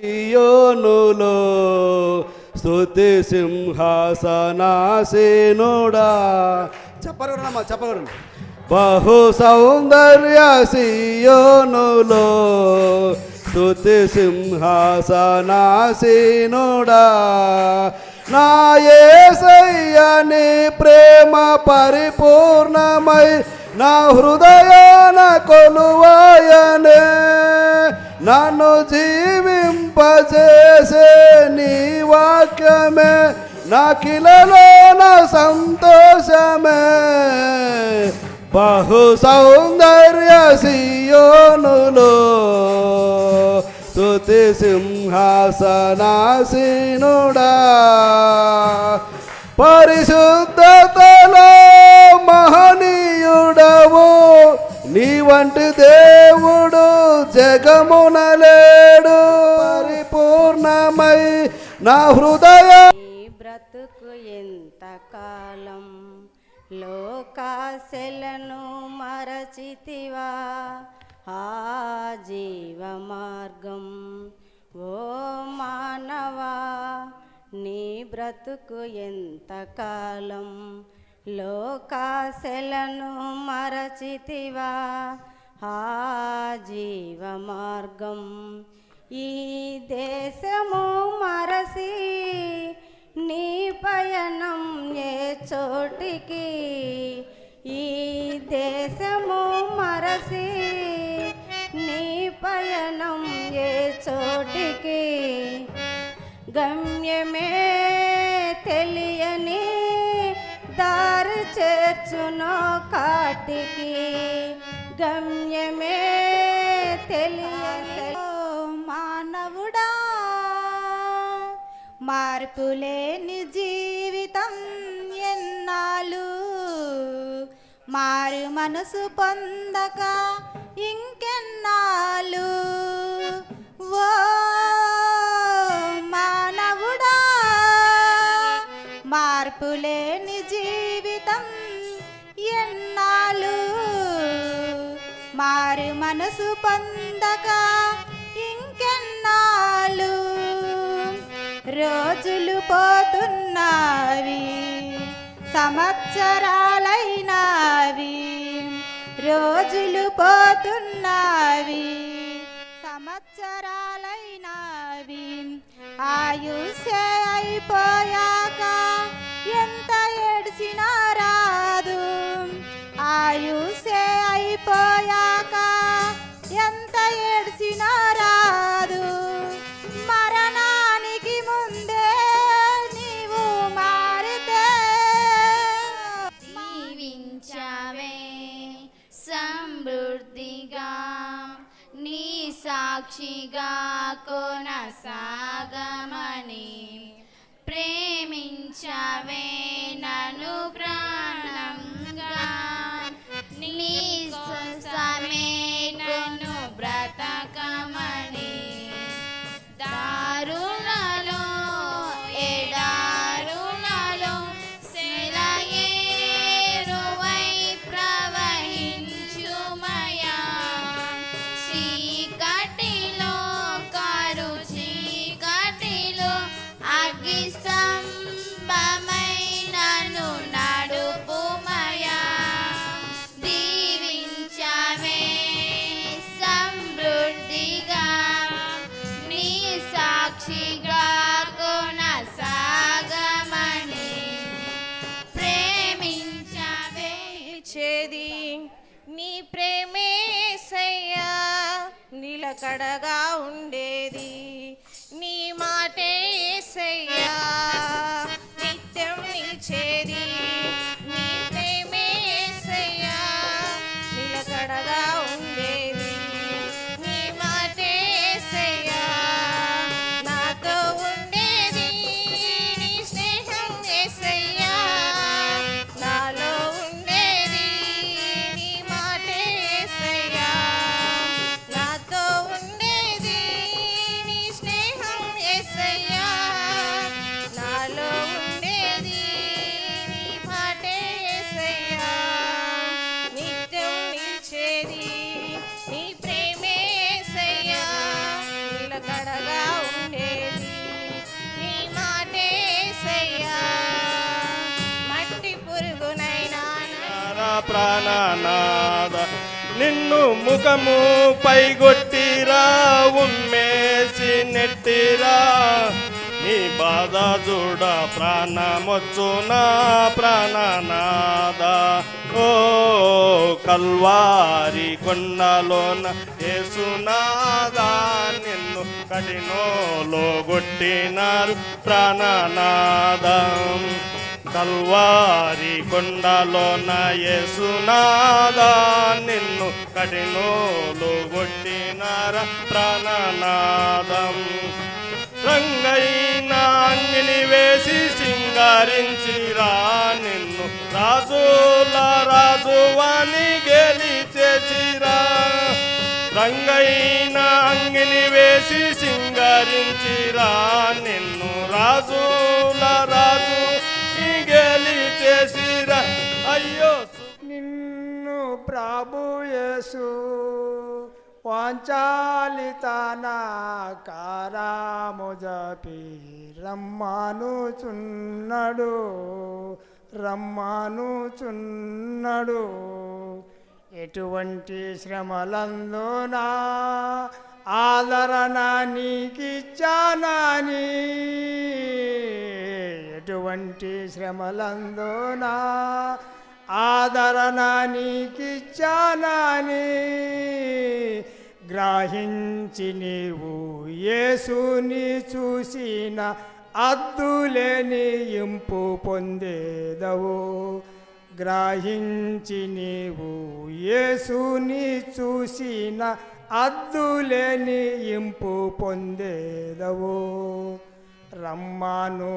సియోనులో స్తుతి సింహాసనాసీనుడా. చెప్పగలరమ్మా చెప్పగలరు బహు సౌందర్య సియోనులో స్థుతి సింహాసనాసీనుడా. నా యేసయ్యని ప్రేమ పరిపూర్ణమై నా హృదయాన కొలువాయనే. నన్ను జీవింపజేసే నీ వాక్యమే. నాకిలలో నా సంతోషమే. బహు సౌందర్య సియోనులో స్తుతి సింహాసనాసీనుడా. పరిశుద్ధతలో మహనీయుడవు. నీ వంటి నా హృదయ. బ్రతుకు ఎంత కాలం? లోకాశలను మరచితివా? ఆ జీవ మార్గం ఓ మానవా నీ బ్రతుకు ఎంత కాలం? లోకాశలను మరచితివా? ఆ జీవ మార్గం ఈ దేశము మరసి నీ పయనం ఏ చోటికి? ఈ దేశము మరసి నీ పయనం ఏ చోటికి? గమ్యమే తెలియని దారి చేర్చునో కాటికి. గమ్యమే తెలియని మార్పులేని జీవితం ఎన్నాళ్ళు? మారు మనసు పొందక ఇంకెన్నాళ్ళు? ఓ మానవుడా మార్పులేని జీవితం ఎన్నాళ్ళు? మారు మనసు పొందక ఇంకెన్నాళ్ళు? రోజులు పోతున్నవి సంవత్సరాలైనవి రోజులు పోతున్నవి సంవత్సరాలైనవి ఆయుష అయిపోయా సాక్షిగా కొనసాగమని ప్రేమించవే నను ప్ర ప్రేమేసయ్యా నిలకడగా ఉండేది. ప్రాణనాద నిన్ను ముఖము పైగొట్టిరా ఉమ్మేసి నెట్టిరా. నీ బాధ చూడ ప్రాణమొచ్చున ప్రాణనాద. ఓ కల్వారి కొండలోన ఏసునాదా నిన్ను కఠినోలో గొట్టినారు ప్రాణనాదం. కల్వారి కొండలోన యేసునాదా నిన్ను కఠినోలు కొట్టినార ప్రాణనాదం. రంగైన అంగిని వేసి సింగారించిరా నిన్ను రాజుల రాజువాని గెలిచేసిరా. రంగైన అంగిని వేసి సింగరించిరా నిన్ను రాజుల రాజు నిన్ను ప్రభు యేసు. వాంచాలితన కారాము జపి రమ్మానుచున్నడు రమ్మానుచున్నడు. ఎటువంటి శ్రమలందునా ఆదరణ నీకిచ్చానని ఎటువంటి శ్రమలందునా ఆదరణ నీకిచ్చానని గ్రహించి నీవు యేసుని చూసిన అద్దులేని ఇంపు పొందేదవు. గ్రహించి నీవు యేసుని చూసిన అద్దులేని ఇంపు పొందేదవు. రమ్మానుచున్నడో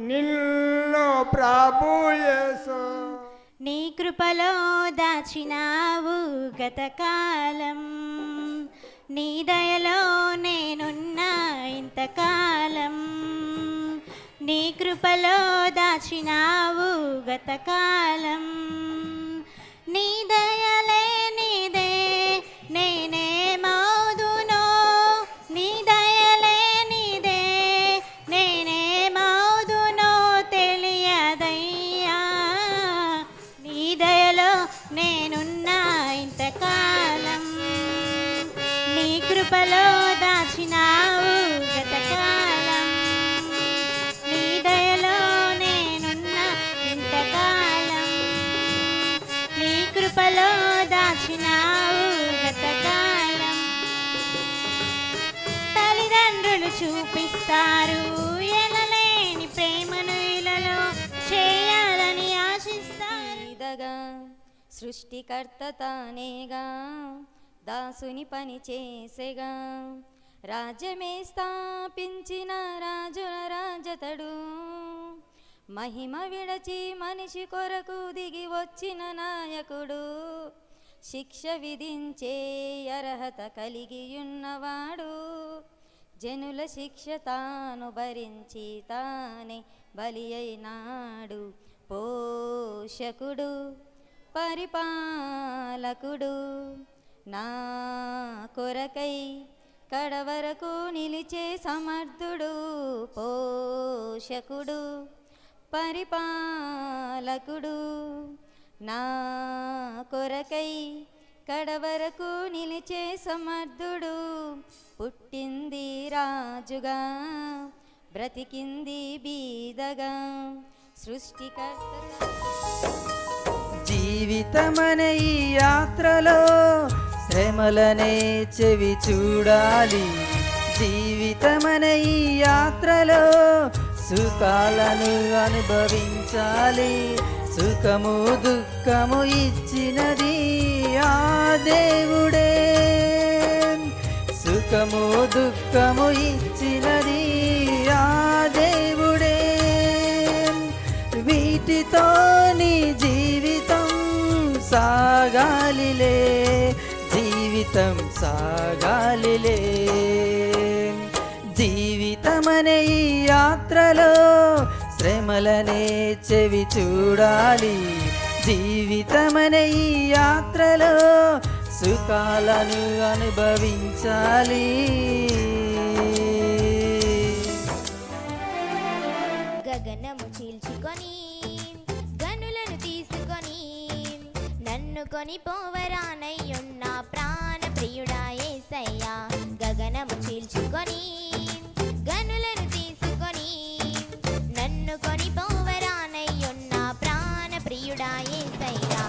నిన్ను ప్రభు యేసు. నీ కృపలో దాచినావు గతకాలం. నీ దయలో నేనున్నా ఇంతకాలం. నీ కృపలో దాచినావు గతకాలం. నీ దయ నేనున్నా ఇంతకాలం. నీ కృపలో దాచినావు గతకాలం. నీ దయలో నేనున్నా ఇంతకాలం. నీ కృపలో దాచినావు గతకాలం. తల్లిదండ్రులు చూపిస్తారు. సృష్టికర్త తానేగా దాసుని పని చేసేగా. రాజ్యమే స్థాపించిన రాజుల రాజతడు. మహిమ విడచి మనిషి కొరకు దిగి వచ్చిన నాయకుడు. శిక్ష విధించే అర్హత కలిగి ఉన్నవాడు జనుల శిక్ష తాను భరించి తానే బలి అయినాడు పోషకుడు. పరిపాలకుడు. నా కొరకై కడవరకు నిలిచే సమర్థుడు పోషకుడు పరిపాలకుడు. నా కొరకై కడవరకు నిలిచే సమర్థుడు పుట్టింది రాజుగా బ్రతికింది బీదగా సృష్టికర్త జీవితమనే ఈ యాత్రలో శ్రమలనే చెవి చూడాలి. జీవితమనే ఈ యాత్రలో సుఖాలను అనుభవించాలి. సుఖము దుఃఖము ఇచ్చినది ఆ దేవుడే. సుఖము దుఃఖము ఇచ్చినది ఆ దేవుడే. వీటితో నీ జీవితం సాగాలిలే జీవితం సాగాలిలే. జీవితమనే ఈ యాత్రలో శ్రమలనే చెవి చూడాలి. జీవితమనే ఈ యాత్రలో సుఖాలను అనుభవించాలి. గగనము చీల్చుకొని ఎన్నుకొని పోవరానయ్యున్న ప్రాణ ప్రియుడా ఏసయ్యా. గగనము చీల్చుకొని గనులను తీసుకొని నన్ను కొని పోవరానయ్యున్న ప్రాణ ప్రియుడా ఏసయ్యా.